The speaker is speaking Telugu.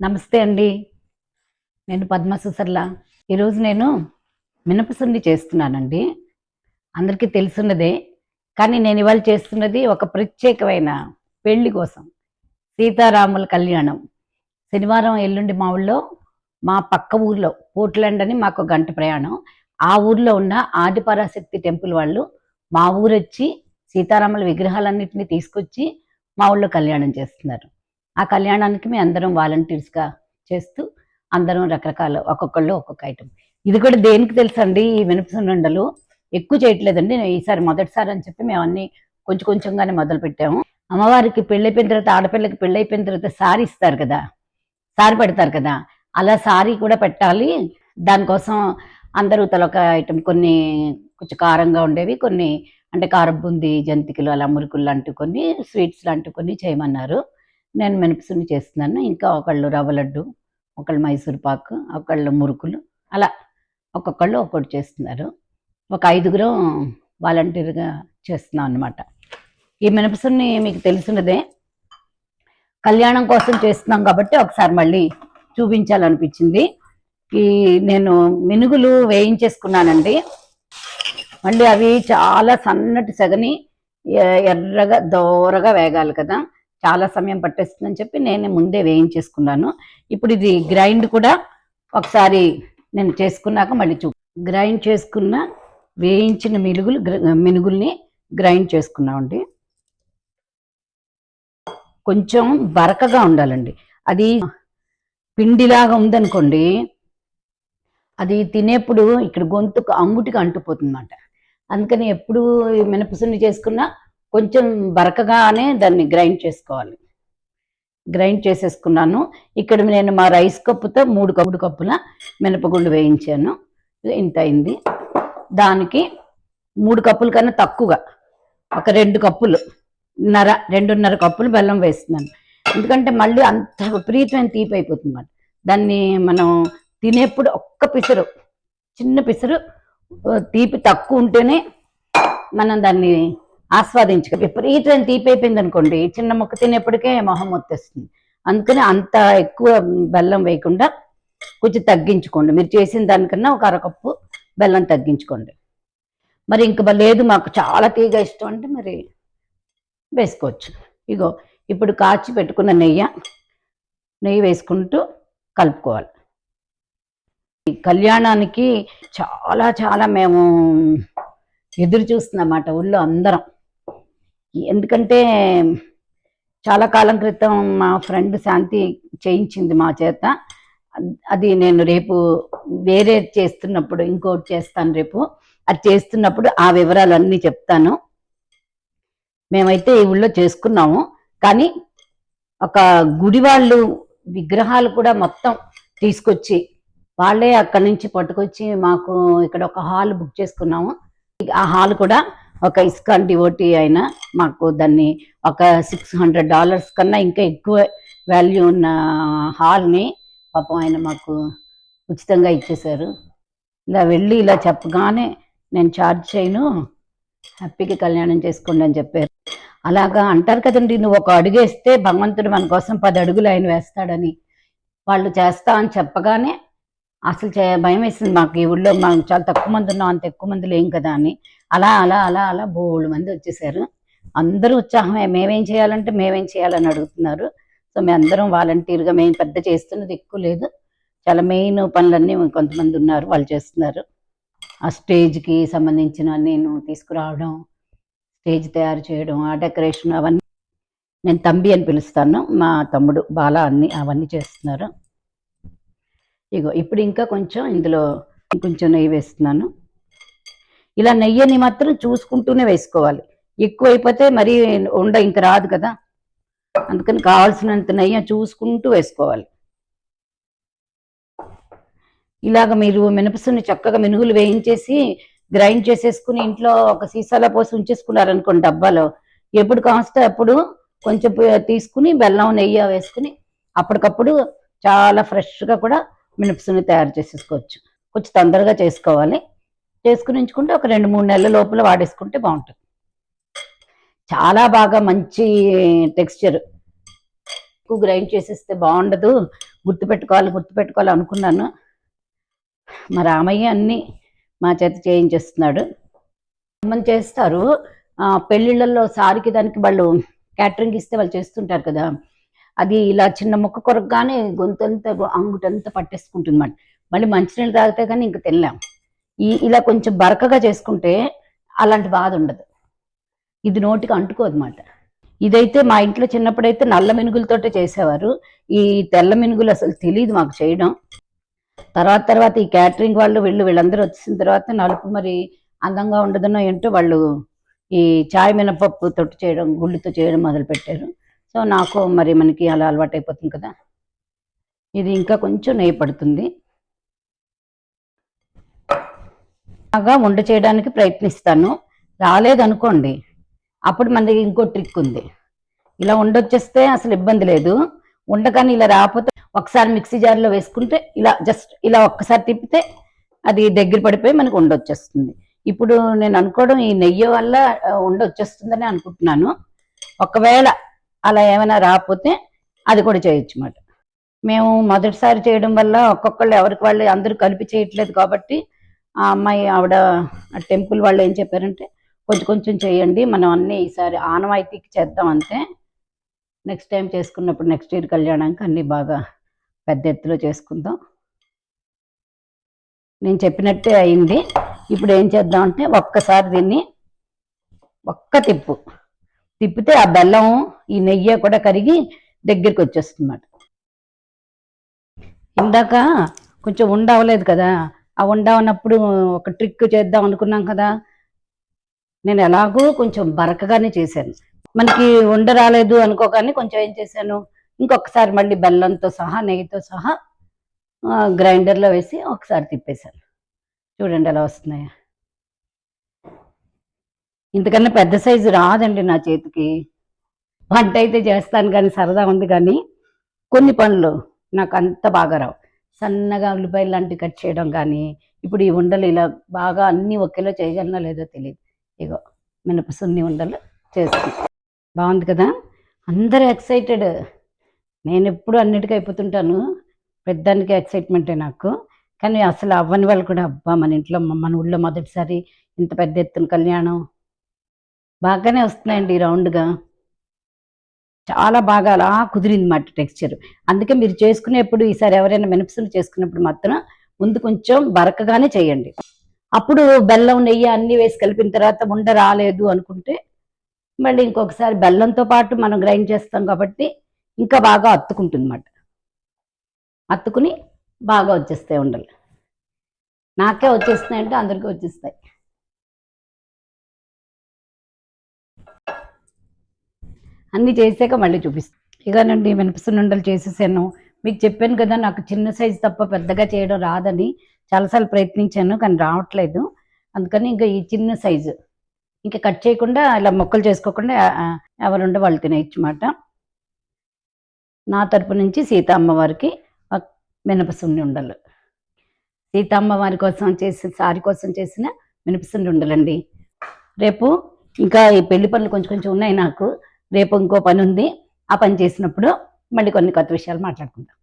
నమస్తే అండి. నేను పద్మ సుసర్ల ఈరోజు నేను మినపసుండి చేస్తున్నానండి. అందరికీ తెలుసున్నదే కానీ నేను ఇవాళ చేస్తున్నది ఒక ప్రత్యేకమైన పెళ్ళి కోసం సీతారాముల కళ్యాణం. శనివారం ఎల్లుండి మా ఊళ్ళో మా పక్క ఊర్లో పోర్ట్లాండ్ అని మాకు ఒక గంట ప్రయాణం. ఆ ఊర్లో ఉన్న ఆదిపరాశక్తి టెంపుల్ వాళ్ళు మా ఊరు వచ్చి సీతారాముల విగ్రహాలన్నింటినీ తీసుకొచ్చి మా ఊళ్ళో కళ్యాణం చేస్తున్నారు. ఆ కళ్యాణానికి మేము అందరం వాలంటీర్స్గా చేస్తూ అందరం రకరకాల ఒక్కొక్కళ్ళు ఒక్కొక్క ఐటమ్ ఇది కూడా దేనికి తెలుసండి? ఈ మినపసుండలు ఎక్కువ చేయట్లేదండి. నేను ఈసారి మొదటిసారి అని చెప్పి మేము అన్ని కొంచెం కొంచెంగానే మొదలు పెట్టాము. అమ్మవారికి పెళ్ళైపోయిన తర్వాత ఆడపిల్లకి పెళ్ళైపోయిన తర్వాత సారీ ఇస్తారు కదా? సారీ పెడతారు కదా? అలా సారీ కూడా పెట్టాలి. దానికోసం అందరూ తలొక ఐటమ్ కొన్ని కొంచెం కారంగా ఉండేవి కొన్ని అంటే కారం బుంది జంతికలు అలా మురుకులు లాంటివి కొన్ని స్వీట్స్ లాంటివి కొన్ని చేయమన్నారు. నేను మినపసుండి చేస్తున్నాను. ఇంకా ఒకళ్ళు రవ్వ లడ్డు ఒకళ్ళు మైసూర్ పాకు ఒకళ్ళు మురుకులు. అలా ఒక్కొక్కళ్ళు ఒక్కొక్కటి చేస్తున్నారు. ఒక ఐదుగురం వాలంటీర్గా చేస్తున్నాం అనమాట ఈ మినపసుని మీకు తెలిసినదే కళ్యాణం కోసం చేస్తున్నాం కాబట్టి ఒకసారి మళ్ళీ చూపించాలనిపించింది. ఈ నేను మినుగులు వేయించేసుకున్నానండి. మళ్ళీ అవి చాలా సన్నటి సగని ఎ- ఎర్రగా దోరగా వేగాలి కదా. చాలా సమయం పట్టేస్తుందని చెప్పి నేను ముందే వేయించేసుకున్నాను. ఇప్పుడు ఇది గ్రైండ్ కూడా ఒకసారి నేను చేసుకున్నాక మళ్ళీ చూ గ్రైండ్ చేసుకున్న వేయించిన మినుగులు మినుగుల్ని గ్రైండ్ చేసుకున్నామండి. కొంచెం బరకగా ఉండాలండి. అది పిండిలాగా ఉందనుకోండి అది తినేప్పుడు ఇక్కడ గొంతుకు అంగుటికి అంటుపోతుందన్నమాట. అందుకని ఎప్పుడు మినపసున్ని చేసుకున్నా కొంచెం బరకగానే దాన్ని గ్రైండ్ చేసుకోవాలి. గ్రైండ్ చేసేసుకున్నాను. ఇక్కడ నేను మా రైస్ కప్పుతో మూడు కప్పుడు కప్పుల మినపగుండు వేయించాను. ఇంత అయింది. దానికి మూడు కప్పుల కన్నా తక్కువగా ఒక రెండు కప్పులు నర రెండున్నర కప్పులు బెల్లం వేస్తున్నాను. ఎందుకంటే మళ్ళీ అంత విపరీతమైన తీపి అయిపోతుంది అన్నమాట. దాన్ని మనం తినేప్పుడు ఒక్క పిసరు చిన్న పిసరు తీపి తక్కువ ఉంటేనే మనం దాన్ని ఆస్వాదించక విపరీతమైన తీపి అయిపోయింది అనుకోండి చిన్న ముక్క తినేప్పటికే మొహం వచ్చేస్తుంది అందుకని అంత ఎక్కువ బెల్లం వేయకుండా కొంచెం తగ్గించుకోండి. మీరు చేసిన దానికన్నా ఒక అరకప్పు బెల్లం తగ్గించుకోండి. మరి ఇంక లేదు మాకు చాలా తీగ ఇష్టం అంటే మరి వేసుకోవచ్చు. ఇగో ఇప్పుడు కాచి పెట్టుకున్న నెయ్యి నెయ్యి వేసుకుంటూ కలుపుకోవాలి. ఈ కళ్యాణానికి చాలా చాలా మేము ఎదురు చూస్తున్నమాట ఊళ్ళో అందరం. ఎందుకంటే చాలా కాలం క్రితం మా ఫ్రెండ్ శాంతి చేయించింది మా చేత. అది నేను రేపు వేరే చేస్తున్నప్పుడు ఇంకోటి చేస్తాను రేపు. అది చేస్తున్నప్పుడు ఆ వివరాలు అన్నీ చెప్తాను. మేమైతే ఈ ఊళ్ళో చేసుకున్నాము. కానీ ఒక గుడి వాళ్ళు విగ్రహాలు కూడా మొత్తం తీసుకొచ్చి వాళ్ళే అక్కడి నుంచి పట్టుకొచ్చి మాకు ఇక్కడ ఒక హాల్ బుక్ చేసుకున్నాము. ఆ హాల్ కూడా ఒక ఇస్కాన్ డివోటీ అయినా మాకు దాన్ని ఒక సిక్స్ హండ్రెడ్ డాలర్స్ కన్నా ఇంకా ఎక్కువ వాల్యూ ఉన్న హాల్ని పాపం ఆయన మాకు ఉచితంగా ఇచ్చేశారు. ఇలా వెళ్ళి ఇలా చెప్పగానే నేను ఛార్జ్ చేయను. హ్యాపీగా కళ్యాణం చేసుకోండి అని చెప్పారు. అలాగా అంటారు కదండి నువ్వు ఒక అడుగు వేస్తే భగవంతుడు మన కోసం పది అడుగులు ఆయన వేస్తాడని. వాళ్ళు చేస్తా అని చెప్పగానే అసలు చే భయం వేసింది మాకు. ఈ ఊళ్ళో మాకు చాలా తక్కువ మంది ఉన్నాం అంత ఎక్కువ మంది లేం కదా అని. అలా అలా అలా అలా బోళ్ళు మంది వచ్చేసారు. అందరూ ఉత్సాహమే. మేమేం చేయాలంటే మేమేం చేయాలని అడుగుతున్నారు. సో మేము అందరం వాలంటీర్గా మేము పెద్ద చేస్తున్నది ఎక్కువ లేదు. చాలా మెయిన్ పనులన్నీ కొంతమంది ఉన్నారు వాళ్ళు చేస్తున్నారు. ఆ స్టేజ్కి సంబంధించిన నేను తీసుకురావడం స్టేజ్ తయారు చేయడం ఆ డెకరేషన్ అవన్నీ నేను తంబి అని పిలుస్తాను. మా తమ్ముడు బాల అన్ని అవన్నీ చేస్తున్నారు. ఇగో ఇప్పుడు ఇంకా కొంచెం ఇందులో కొంచెం నెయ్యి వేస్తున్నాను. ఇలా నెయ్యిని మాత్రం చూసుకుంటూనే వేసుకోవాలి. ఎక్కువ అయిపోతే మరి ఉండ ఇంక రాదు కదా. అందుకని కావాల్సినంత నెయ్యి చూసుకుంటూ వేసుకోవాలి. ఇలాగ మీరు మినపసుని చక్కగా మినుగులు వేయించేసి గ్రైండ్ చేసేసుకుని ఇంట్లో ఒక సీసాలో పోసి ఉంచేసుకున్నారనుకోండి డబ్బాలో. ఎప్పుడు కాస్తే అప్పుడు కొంచెం తీసుకుని బెల్లం నెయ్యి వేసుకుని అప్పటికప్పుడు చాలా ఫ్రెష్గా కూడా మినిప్స్ని తయారు చేసేసుకోవచ్చు. కొంచెం తొందరగా చేసుకోవాలి. చేసుకుని ఉంచుకుంటే ఒక రెండు మూడు నెలల లోపల వాడేసుకుంటే బాగుంటుంది. చాలా బాగా మంచి టెక్స్చర్. ఎక్కువ గ్రైండ్ చేసేస్తే బాగుండదు. గుర్తుపెట్టుకోవాలి గుర్తుపెట్టుకోవాలి అనుకున్నాను. మా రామయ్య అన్ని మా చేత చేయించేస్తున్నాడు. మనం చేస్తారు. పెళ్ళిళ్ళల్లో సారికి దానికి వాళ్ళు క్యాటరింగ్ ఇస్తే వాళ్ళు చేస్తుంటారు కదా. అది ఇలా చిన్న ముక్క కొరకగానే గొంతంతా అంగుటంతా పట్టేసుకుంటుంది అన్నమాట మళ్ళీ మంచినీళ్ళు తాగితే కానీ ఇంక తినలేం. ఈ ఇలా కొంచెం బరకగా చేసుకుంటే అలాంటి బాధ ఉండదు. ఇది నోటికి అంటుకోదు అన్నమాట ఇదైతే మా ఇంట్లో చిన్నప్పుడైతే నల్ల మినుగులతోటే చేసేవారు. ఈ తెల్ల మినుగులు అసలు తెలియదు మాకు చేయడం. తర్వాత తర్వాత ఈ క్యాటరింగ్ వాళ్ళు వీళ్ళు వీళ్ళందరూ వచ్చిన తర్వాత నలుపు మరి అందంగా ఉండదనో ఏంటో వాళ్ళు ఈ చాయ్ మినపప్పు తొట్టు చేయడం గుళ్ళతో చేయడం మొదలు పెట్టారు సో నాకు మరి మనకి అలా అలవాటు అయిపోతుంది కదా. ఇది ఇంకా కొంచెం నెయ్యి పడుతుంది. బాగా వంట చేయడానికి ప్రయత్నిస్తాను. రాలేదనుకోండి అప్పుడు మన దగ్గర ఇంకో ట్రిక్ ఉంది. ఇలా ఉండొచ్చేస్తే అసలు ఇబ్బంది లేదు. ఉండగానే ఇలా రాకపోతే ఒకసారి మిక్సీ జార్లో వేసుకుంటే ఇలా జస్ట్ ఇలా ఒక్కసారి తిప్పితే అది దగ్గర పడిపోయి మనకు ఉండొచ్చేస్తుంది ఇప్పుడు నేను అనుకోవడం ఈ నెయ్యి వల్ల ఆ, ఉండొచ్చేస్తుందని అనుకుంటున్నాను. ఒకవేళ అలా ఏమైనా రాకపోతే అది కూడా చేయొచ్చు అన్నమాట మేము మొదటిసారి చేయడం వల్ల ఒక్కొక్కళ్ళు ఎవరికి వాళ్ళు అందరూ కలిపి చేయట్లేదు కాబట్టి ఆ అమ్మాయి ఆవిడ టెంపుల్ వాళ్ళు ఏం చెప్పారంటే కొంచెం కొంచెం చేయండి మనం అన్నీ ఈసారి ఆనవాయితీకి చేద్దాం అంతే నెక్స్ట్ టైం చేసుకున్నప్పుడు నెక్స్ట్ ఇయర్ కళ్యాణానికి అన్నీ బాగా పెద్ద ఎత్తులో చేసుకుందాం. నేను చెప్పినట్టే అయింది. ఇప్పుడు ఏం చేద్దాం అంటే ఒక్కసారి దీన్ని ఒక్క తిప్పు. తిప్పితే ఆ బెల్లం ఈ నెయ్యి కూడా కరిగి దగ్గరికి వచ్చేస్తుంది ఇందాక కొంచెం ఉండవలేదు కదా ఆ ఉండవనప్పుడు ఒక ట్రిక్ చేద్దాం అనుకున్నాం కదా నేను ఎలాగో కొంచెం బరకగానే చేశాను. మనకి ఉండ రాలేదు అనుకోగానే కొంచెం ఏం చేశాను ఇంకొకసారి మళ్ళీ బెల్లంతో సహా నెయ్యితో సహా గ్రైండర్లో వేసి ఒకసారి తిప్పేశాను. చూడండి ఎలా వస్తున్నాయా. ఇంతకన్నా పెద్ద సైజు రాదండి నా చేతికి. వంట అయితే చేస్తాను కానీ సరదా ఉంది కానీ కొన్ని పనులు నాకు అంత బాగా రావు. సన్నగా ఉల్లిపాయలు లాంటివి కట్ చేయడం కానీ ఇప్పుడు ఈ ఉండలు ఇలా బాగా అన్నీ ఒకేలా చేయగలనో లేదో తెలియదు ఇగో మినపసున్ని ఉండలు చేస్తాను బాగుంది కదా? అందరూ ఎక్సైటెడ్. నేను ఎప్పుడు అన్నిటికీ అయిపోతుంటాను. పెద్దానికి ఎక్సైట్మెంటే నాకు. కానీ అసలు అవ్వని వాళ్ళు కూడా అబ్బా మన ఇంట్లో మన ఊళ్ళో మొదటిసారి ఇంత పెద్ద ఎత్తున కళ్యాణం బాగానే వస్తున్నాయండి రౌండ్గా. చాలా బాగా అలా కుదిరింది మాట టెక్స్చర్. అందుకే మీరు చేసుకునేప్పుడు ఈసారి ఎవరైనా మినపసులు చేసుకున్నప్పుడు మాత్రం ముందు కొంచెం బరకగానే చేయండి. అప్పుడు బెల్లం నెయ్యి అన్ని వేసి కలిపిన తర్వాత ఉండ రాలేదు అనుకుంటే మళ్ళీ ఇంకొకసారి బెల్లంతో పాటు మనం గ్రైండ్ చేస్తాం కాబట్టి ఇంకా బాగా అత్తుకుంటుంది అన్నమాట అత్తుకుని బాగా వచ్చేస్తాయి ఉండలు. నాకే వచ్చేస్తున్నాయంటే అందరికీ వచ్చేస్తాయి. అన్ని చేసాక మళ్ళీ చూపిస్తాను ఇక మినపసున్న ఉండలు చేసేసాను. మీకు చెప్పాను కదా నాకు చిన్న సైజు తప్ప పెద్దగా చేయడం రాదని చాలాసార్లు ప్రయత్నించాను కానీ రావట్లేదు. అందుకని ఇంకా ఈ చిన్న సైజు. ఇంకా కట్ చేయకుండా ఇలా మొక్కలు చేసుకోకుండా ఆ, ఎవరుండే వాళ్ళు తినేయచ్చు మాట. నా తరపు నుంచి సీత అమ్మవారికి మినపసుండి ఉండలు సీత అమ్మవారి కోసం చేసిన సారి కోసం చేసిన మినపసుండి ఉండలండి రేపు ఇంకా ఈ పెళ్ళి పనులు కొంచెం కొంచెం ఉన్నాయి నాకు. రేపు ఇంకో పని ఉంది ఆ పని చేసినప్పుడు మళ్ళీ కొన్ని కొత్త విషయాలు మాట్లాడుకుందాం.